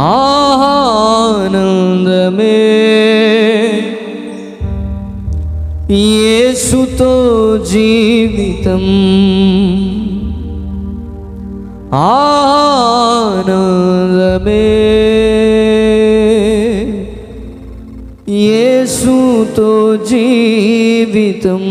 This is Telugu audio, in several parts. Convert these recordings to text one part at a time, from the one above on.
ఆనందమే యేసుతో జీవితం. ఆనందమే యేసుతో జీవితం.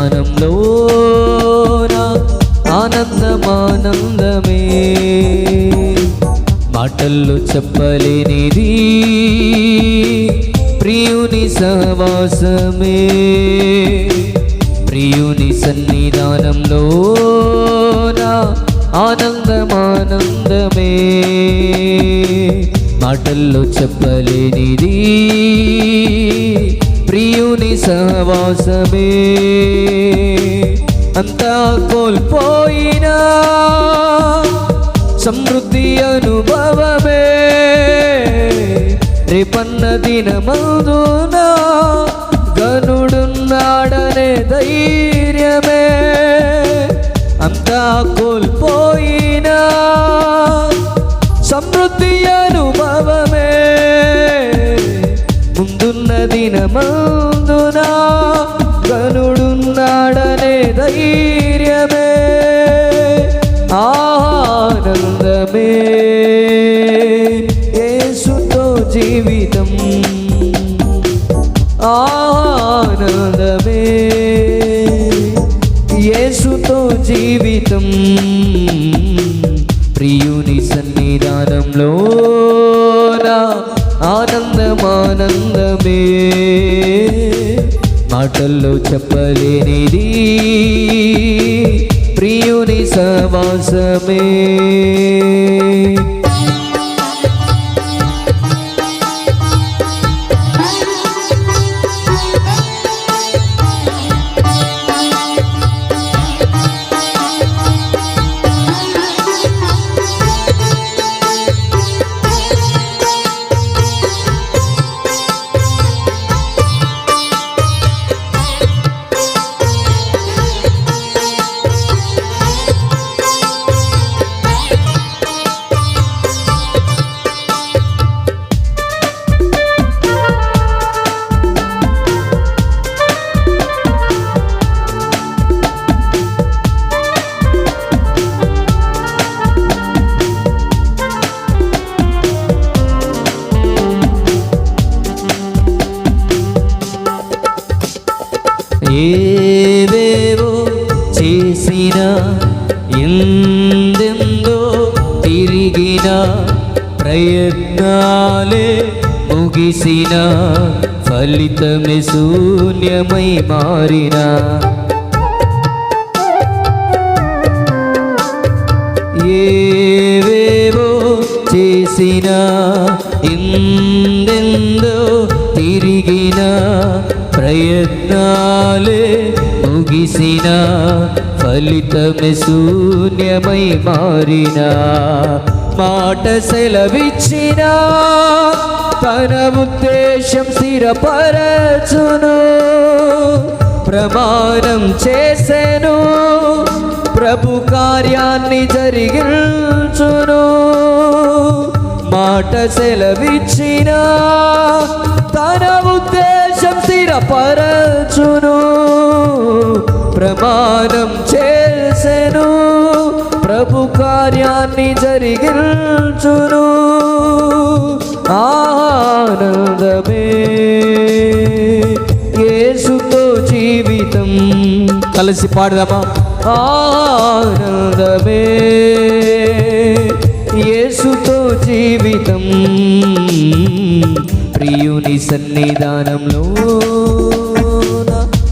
ధ్యానంలో ఆనందమానందమే. మాటల్లో చెప్పలేనిది ప్రియుని సహవాసమే. ప్రియుని సన్నిధానంలో ఆనందమానందమే. మాటల్లో చెప్పలేనిది సహవాసమే. అంతా కోల్పోయినా సమృద్ధి అనుభవమే. రేపన్న దినమందున గనుడున్నాడనే ధైర్యమే ఆనందమే యేసుతో జీవితం ఆనందమే. యేసుతో జీవితం ప్రియుని సన్నిధానంలో ఆనందమానందమే. మాటల్లో చెప్పలేనిది ప్రియుని సవాసమే ప్రయత్నాలే ముగిసిన ఫలితమే శూన్యమై మారిన. ఏవేవో చేసిన ఎందెందో తిరిగిన ప్రయత్నాలే ముగిసిన ఫలితమే శూన్యమై మారినా. మాట సెలవిచ్చిన తన ఉద్దేశం స్థిరపరచును. ప్రమాణం చేసెను ప్రభు కార్యాన్ని జరిగించును. మాట సెలవిచ్చిన తన ఉద్దేశం స్థిరపరచును. ప్రమాణం చేసెను కార్యాన్ని జరిగించును. ఆనందమే. యేసుతో జీవితం. కలిసి పాడదామా? ఆనందమే. యేసుతో జీవితం. ప్రియుని సన్నిధానంలో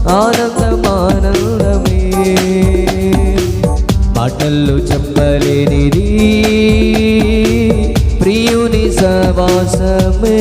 ఆనందం ఆనందమే. మాటల్లో చెప్పలేనిది. ప్రియుని సవాసమే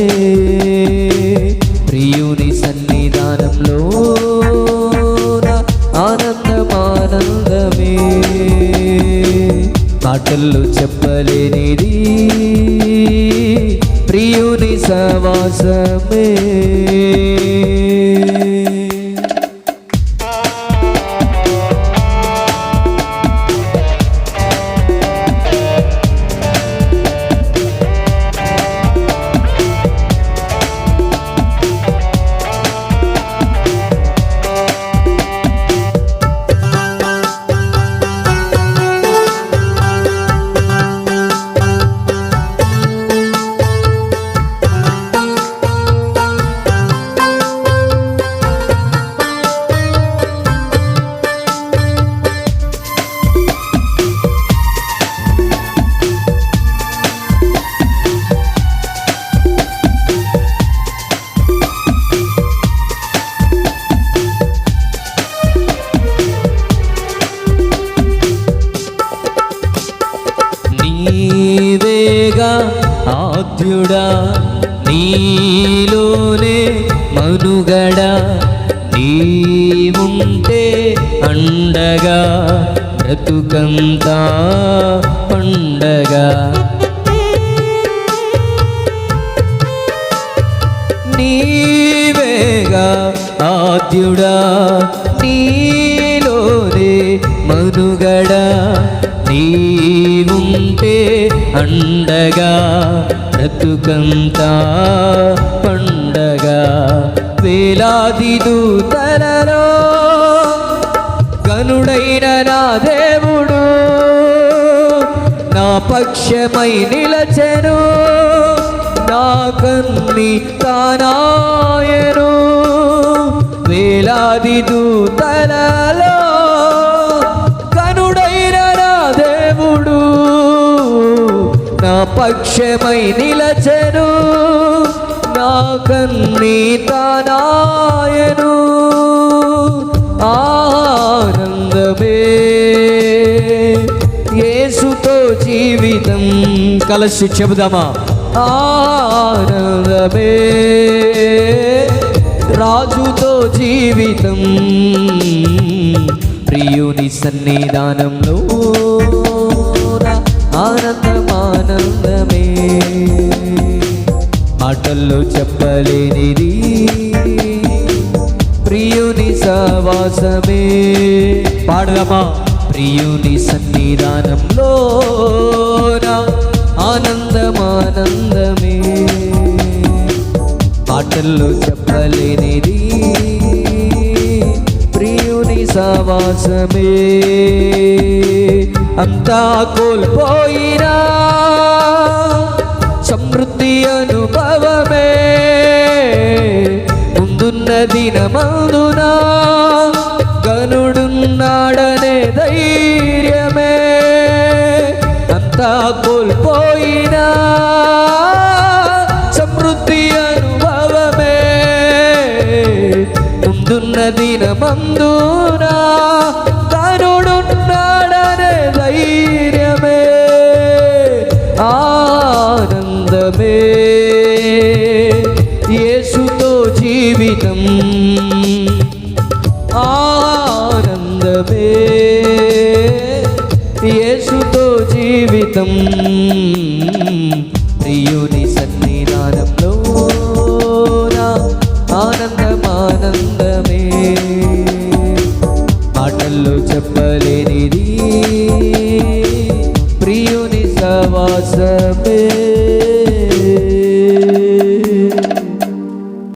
ఆద్యుడా నీలోనే మనుగడ. నీవుంటే అండగా బ్రతుకంతా పండగా. నీవేగా ఆద్యుడా నీలోనే మనుగడ. నీవుంటే అండగా బ్రతుకంతా పండగా వేలాది దూతలలో గనుడైన నా దేవుడు నా పక్షమై నిలచెను నా కన్ని తానాయను. వేలాది దూతలలో సాక్ష్యమై నిలచెను. నా కన్ని తానాయను. ఆనందమే. యేసుతో జీవితం కలిసి చెబుదామా? ఆనందమే. రాజుతో జీవితం ప్రియుని సన్నిధానంలో. ఆనందమానందమే. మాటల్లో చెప్పలేనిది ప్రియుని సవాసమే పాడదామా? ప్రియుని సన్నిధానంలో ఆనందమానందమే. మాటల్లో చెప్పలేనిది ప్రియుని సవాసమే అంతా కోల్పోయినా. సమృద్ధి అనుభవమే. ముందున్న దినమందున. గనుడున్నాడనే ధైర్యమే. అంతా కోల్పోయినా. సమృద్ధి అనుభవమే. ముందున్న దినమందున. bottom blue.